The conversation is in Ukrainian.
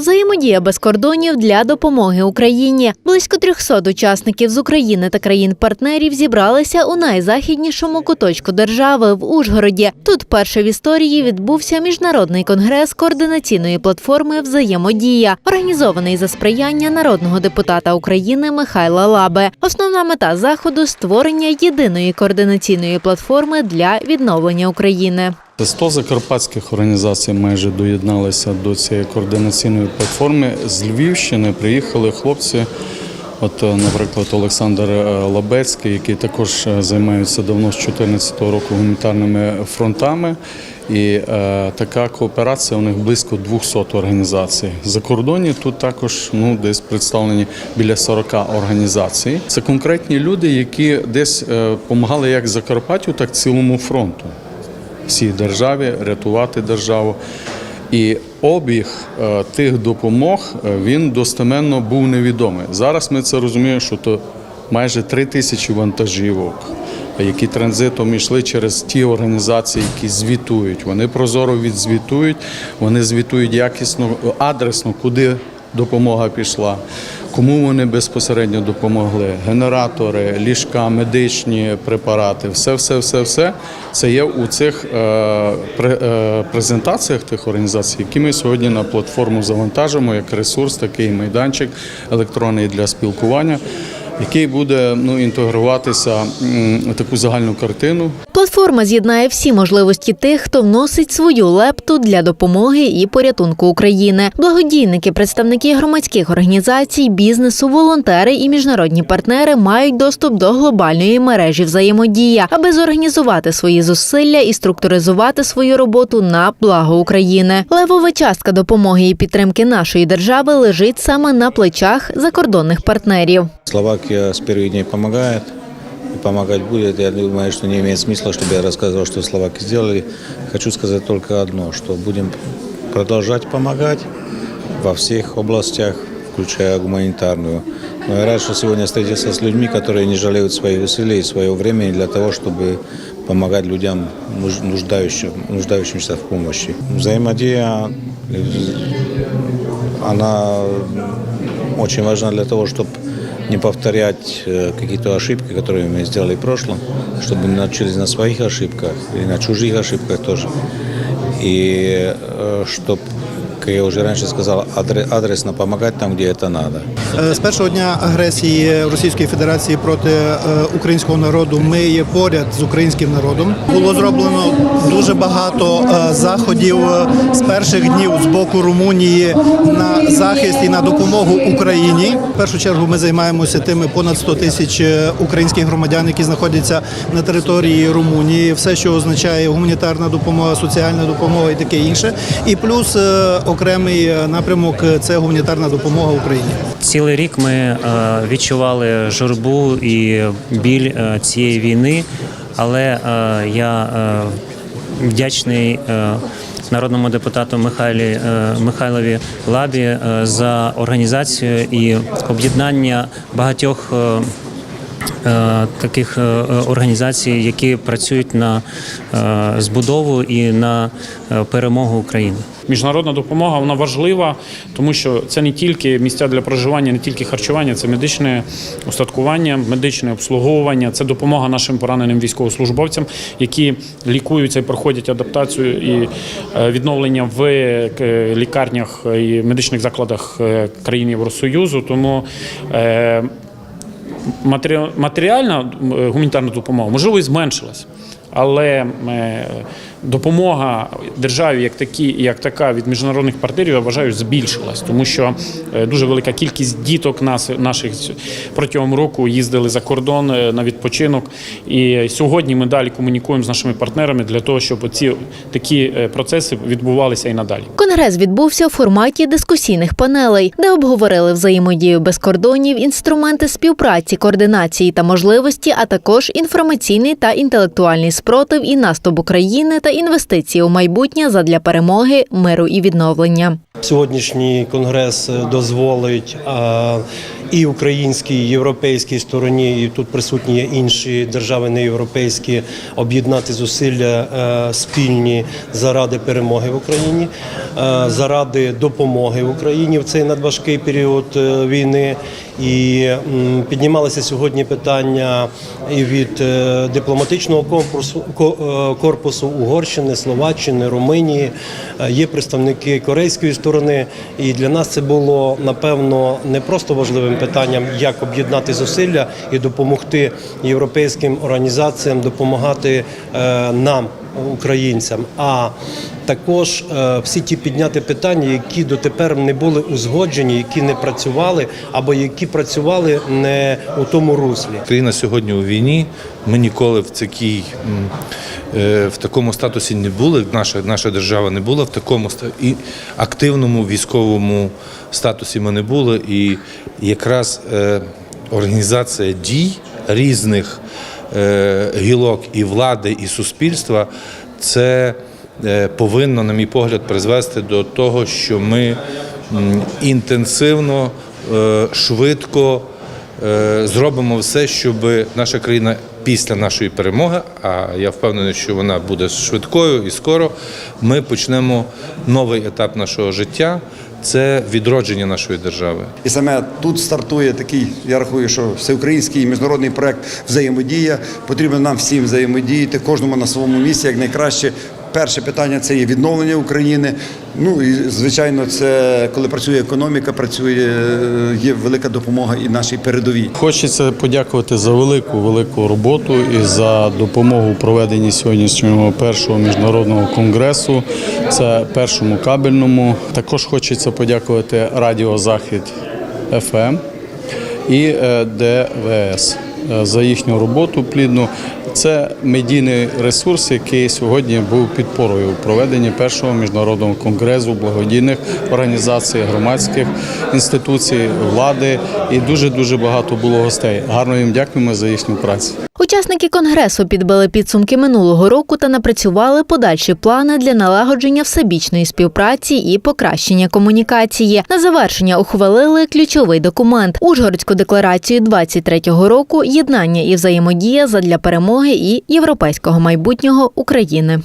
Взаємодія без кордонів для допомоги Україні. Близько 300 учасників з України та країн-партнерів зібралися у найзахіднішому куточку держави в Ужгороді. Тут перше в історії відбувся міжнародний конгрес координаційної платформи Взаємодія, організований за сприяння народного депутата України Михайла Лаби. Основна мета заходу створення єдиної координаційної платформи для відновлення України. 100 закарпатських організацій майже доєдналися до цієї координаційної платформи. З Львівщини приїхали хлопці. От, е, наприклад, Олександр е, Лабецький, який також е, займається давно з 2014 року гуманітарними фронтами. І е, така кооперація у них близько 200 організацій. За кордоні тут також ну, десь представлені біля 40 організацій. Це конкретні люди, які десь допомагали як Закарпаттю, так і цілому фронту всій державі, рятувати державу. І обіг е, тих допомог е, він достеменно був невідомий. Зараз ми це розуміємо, що то майже три тисячі вантажівок, які транзитом йшли через ті організації, які звітують. Вони прозоро відзвітують, вони звітують якісно, адресно, куди допомога пішла. Кому вони безпосередньо допомогли? Генератори, ліжка, медичні препарати, все, все, все, все це є у цих е, е, презентаціях тих організацій, які ми сьогодні на платформу завантажимо як ресурс, такий майданчик електронний для спілкування, який буде ну, інтегруватися у таку загальну картину. Платформа з'єднає всі можливості тих, хто вносить свою лепту для допомоги і порятунку України. Благодійники, представники громадських організацій, бізнесу, волонтери і міжнародні партнери мають доступ до глобальної мережі взаємодія, аби зорганізувати свої зусилля і структуризувати свою роботу на благо України. Левова частка допомоги і підтримки нашої держави лежить саме на плечах закордонних партнерів. Словакия с первых дней помогает и помогать будет. Я думаю, что не имеет смысла, чтобы я рассказывал, что словаки сделали. Хочу сказать только одно, что будем продолжать помогать во всех областях, включая гуманитарную. Но я рад, что сегодня встретился с людьми, которые не жалеют своих усилий и своего времени для того, чтобы помогать людям, нуж- нуждающим, нуждающимся в помощи. Взаимодействие, она очень важна для того, чтобы не повторять э, какие-то ошибки, которые мы сделали в прошлом, чтобы мы научились на своих ошибках и на чужих ошибках тоже. И чтобы, как я уже раньше сказал, адре- адресно помогать там, где это надо. Е, З першого дня агресії Російської Федерації проти е, українського народу ми є поряд з українським народом. Було зроблено дуже багато е, заходів е, з перших днів з боку Румунії на захист і на допомогу Україні. В першу чергу ми займаємося тими понад 100 тисяч українських громадян, які знаходяться на території Румунії. Все, що означає гуманітарна допомога, соціальна допомога і таке інше. І плюс окремий е, напрямок е, це гуманітарна допомога Україні. Цілий рік ми е, відчували журбу і біль цієї війни, але я вдячний народному депутату Михайлі, Михайлові Лабі за організацію і об'єднання багатьох. Таких організацій, які працюють на збудову і на перемогу України. Міжнародна допомога вона важлива, тому що це не тільки місця для проживання, не тільки харчування, це медичне устаткування, медичне обслуговування, це допомога нашим пораненим військовослужбовцям, які лікуються і проходять адаптацію і е, відновлення в е, лікарнях і медичних закладах е, країн Євросоюзу. Тому матеріальна гуманітарна допомога можливо і зменшилась. Але допомога державі як такі, як така від міжнародних партнерів, я вважаю, збільшилась, тому що е, дуже велика кількість діток нас наших протягом року їздили за кордон е, на відпочинок. І сьогодні ми далі комунікуємо з нашими партнерами для того, щоб ці такі е, процеси відбувалися і надалі. Конгрес відбувся у форматі дискусійних панелей, де обговорили взаємодію без кордонів, інструменти співпраці, координації та можливості, а також інформаційний та інтелектуальний спротив і наступ України та інвестиції у майбутнє задля перемоги, миру і відновлення. Сьогоднішній конгрес е, дозволить і українській, і європейській стороні, і тут присутні є інші держави неєвропейські, об'єднати зусилля е, спільні заради перемоги в Україні, е, заради допомоги Україні в цей надважкий період е, війни. І піднімалися сьогодні питання і від дипломатичного корпусу, корпусу Угорщини, Словаччини, Румунії. Є представники корейської сторони. І для нас це було напевно не просто важливим питанням, як об'єднати зусилля і допомогти європейським організаціям допомагати е, нам, українцям. А також е, всі ті підняти питання, які дотепер не були узгоджені, які не працювали або які працювали не у тому руслі. Україна сьогодні у війні. Ми ніколи в такій е, в такому статусі не були. Наша наша держава не була в такому і активному військовому статусі. Ми не були. І якраз е, організація дій різних гілок і влади, і суспільства це е, повинно, на мій погляд, призвести до того, що ми інтенсивно, е, швидко. Е, зробимо все, щоб наша країна після нашої перемоги, а я впевнений, що вона буде швидкою і скоро. Ми почнемо новий етап нашого життя. Це відродження нашої держави. І саме тут стартує такий, я рахую, що всеукраїнський міжнародний проект взаємодія. Потрібно нам всім взаємодіяти, кожному на своєму місці, як найкраще. Перше питання це є відновлення України. Ну і звичайно, це коли працює економіка, працює є велика допомога і нашій передовій. Хочеться подякувати за велику велику роботу і за допомогу у проведенні сьогоднішнього першого міжнародного конгресу. Це першому кабельному. Також хочеться подякувати Радіо Захід ФМ і е, ДВС е, за їхню роботу плідну. Це медійний ресурс, який сьогодні був підпорою у проведенні першого міжнародного конгресу благодійних організацій, громадських інституцій, влади. І дуже дуже багато було гостей. Гарно їм дякуємо за їхню працю. Учасники конгресу підбили підсумки минулого року та напрацювали подальші плани для налагодження всебічної співпраці і покращення комунікації. На завершення ухвалили ключовий документ Ужгородську декларацію 23-го року єднання і взаємодія задля перемоги і європейського майбутнього України.